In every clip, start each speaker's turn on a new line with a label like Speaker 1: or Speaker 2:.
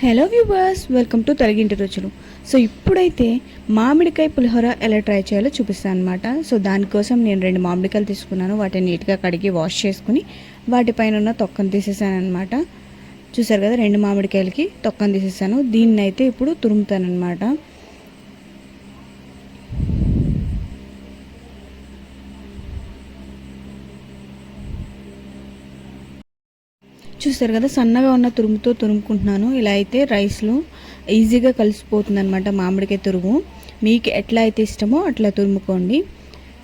Speaker 1: Hello viewers welcome to Teluginti Ruchulu so ఇప్పుడైతే మామిడికాయ పులిహోర ఎలా ట్రై చేయాలో చూపిస్తాను అనమాట సో దానికోసం నేను రెండు మామిడికాయలు తీసుకున్నాను. వాటిని నీట్గా కడిగి వాష్ చేసుకుని వాటిపైన ఉన్న తొక్కను తీసేసాను అనమాట చూసారు కదా రెండు మామిడికాయలకి తొక్కను తీసేసాను. దీన్ని అయితే ఇప్పుడు తురుముతానమాట అనమాట చూస్తారు కదా సన్నగా ఉన్న తురుముతో తురుముకుంటున్నాను. ఇలా అయితే రైస్లో ఈజీగా కలిసిపోతుంది అనమాట మామిడికాయ తురుము. మీకు ఎట్లా అయితే ఇష్టమో అట్లా తురుముకోండి.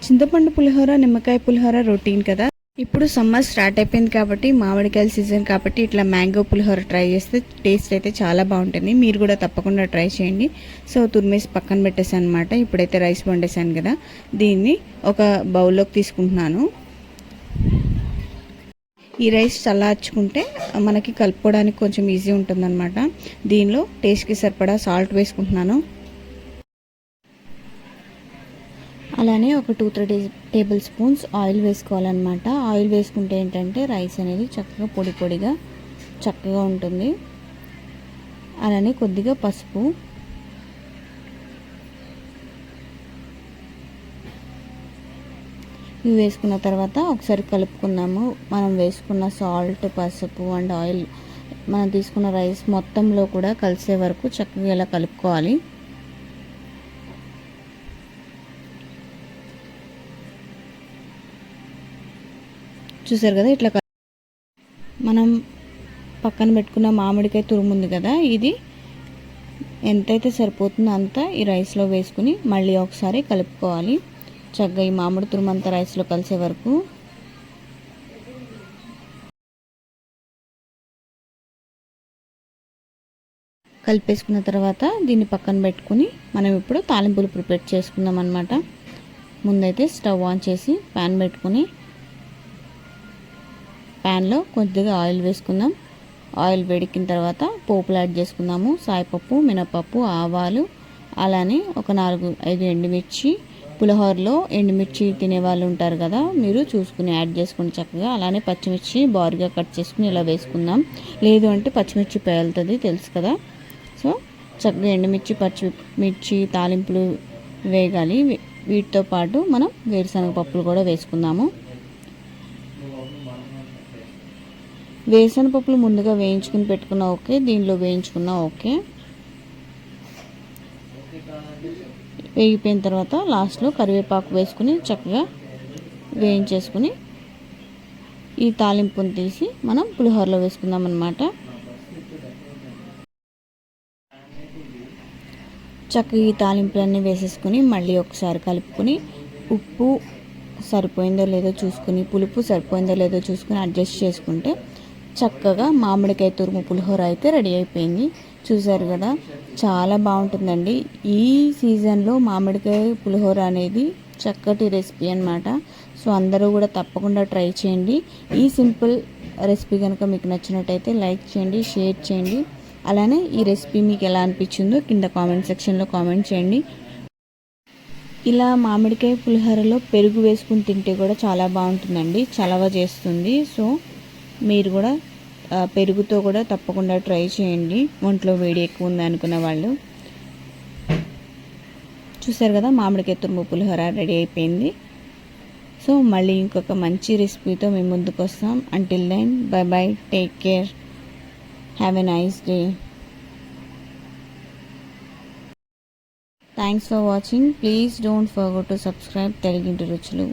Speaker 1: చింతపండు పులిహోర నిమ్మకాయ పులిహోర రొటీన్ కదా. ఇప్పుడు సమ్మర్ స్టార్ట్ అయిపోయింది కాబట్టి మామిడికాయల సీజన్ కాబట్టి ఇట్లా మ్యాంగో పులిహోర ట్రై చేస్తే టేస్ట్ అయితే చాలా బాగుంటుంది. మీరు కూడా తప్పకుండా ట్రై చేయండి. సో తురిమేసి పక్కన పెట్టేసాను అనమాట ఇప్పుడైతే రైస్ వండేసాను కదా. దీన్ని ఒక బౌల్లోకి తీసుకుంటున్నాను. ఈ రైస్ చల్లార్చుకుంటే మనకి కలుపుకోవడానికి కొంచెం ఈజీ ఉంటుందన్నమాట. దీనిలో టేస్ట్కి సరిపడా సాల్ట్ వేసుకుంటున్నాను. అలానే ఒక two three tablespoons oil వేసుకోవాలన్నమాట. ఆయిల్ వేసుకుంటే ఏంటంటే రైస్ అనేది చక్కగా పొడి పొడిగా చక్కగా ఉంటుంది. అలానే కొద్దిగా పసుపు ఇవి వేసుకున్న తర్వాత ఒకసారి కలుపుకున్నాము మనం వేసుకున్న సాల్ట్ పసుపు అండ్ ఆయిల్ మనం తీసుకున్న రైస్ మొత్తంలో కూడా కలిసే వరకు చక్కగా ఇలా కలుపుకోవాలి. చూసారు కదా ఇట్లా మనం పక్కన పెట్టుకున్న మామిడికాయ తురుముంది కదా ఇది ఎంతైతే సరిపోతుందో అంత ఈ రైస్లో వేసుకుని మళ్ళీ ఒకసారి కలుపుకోవాలి. చక్కగా ఈ మామిడి తురుమంతా రైస్లో కలిసే వరకు కలిపేసుకున్న తర్వాత దీన్ని పక్కన పెట్టుకుని మనం ఇప్పుడు తాలింపులు ప్రిపేర్ చేసుకుందాం అనమాట ముందైతే స్టవ్ ఆన్ చేసి ప్యాన్ పెట్టుకుని ప్యాన్లో కొద్దిగా ఆయిల్ వేసుకుందాం. ఆయిల్ వేడికిన తర్వాత పోపులు యాడ్ చేసుకుందాము. సాయిపప్పు మినపప్పు ఆవాలు అలానే ఒక నాలుగు ఐదు ఎండుమిర్చి పులిహోరలో ఎండుమిర్చి తినే వాళ్ళు ఉంటారు కదా మీరు చూసుకుని యాడ్ చేసుకుని చక్కగా. అలానే పచ్చిమిర్చి బారుగా కట్ చేసుకుని ఇలా వేసుకుందాం. లేదు అంటే పచ్చిమిర్చి పేలుతుంది తెలుసు కదా. సో చక్కగా ఎండుమిర్చి పచ్చిమిర్చి తాలింపులు వేగాలి. వీటితో పాటు మనం వేరుశనగ పప్పులు కూడా వేసుకుందాము. వేరుశనగ పప్పులు ముందుగా వేయించుకుని పెట్టుకున్నా ఓకే దీనిలో వేయించుకున్నా ఓకే. వేగిపోయిన తర్వాత లాస్ట్లో కరివేపాకు వేసుకుని చక్కగా వేయించేసుకుని ఈ తాలింపుని తీసి మనం పులిహోరలో వేసుకుందాం అనమాట చక్కగా ఈ తాలింపులన్నీ వేసేసుకుని మళ్ళీ ఒకసారి కలుపుకొని ఉప్పు సరిపోయిందో లేదో చూసుకుని పులుపు సరిపోయిందో లేదో చూసుకుని అడ్జస్ట్ చేసుకుంటే చక్కగా మామిడికాయ తురుము పులిహోర అయితే రెడీ అయిపోయింది. చూసారు కదా? చాలా బాగుంటుందండి. ఈ సీజన్లో మామిడికాయ పులిహోర అనేది చక్కటి రెసిపీ అనమాట సో అందరూ కూడా తప్పకుండా ట్రై చేయండి. ఈ సింపుల్ రెసిపీ కనుక మీకు నచ్చినట్టయితే లైక్ చేయండి షేర్ చేయండి. అలానే ఈ రెసిపీ మీకు ఎలా అనిపించిందో కింద కామెంట్ సెక్షన్లో కామెంట్ చేయండి. ఇలా మామిడికాయ పులిహోరలో పెరుగు వేసుకుని తింటే కూడా చాలా బాగుంటుందండి. చలవ చేస్తుంది. సో మీరు కూడా పెరుగుతో కూడా తప్పకుండా ట్రై చేయండి. ఒంట్లో వేడి ఎక్కువ ఉంది అనుకున్న వాళ్ళు. చూసారు కదా మామిడికాయ తురుము పులిహోర రెడీ అయిపోయింది. సో మళ్ళీ ఇంకొక మంచి రెసిపీతో మేము ముందుకు వస్తాం. Until then bye bye take care have a nice day thanks for watching please don't forget to subscribe Teluginti Ruchulu.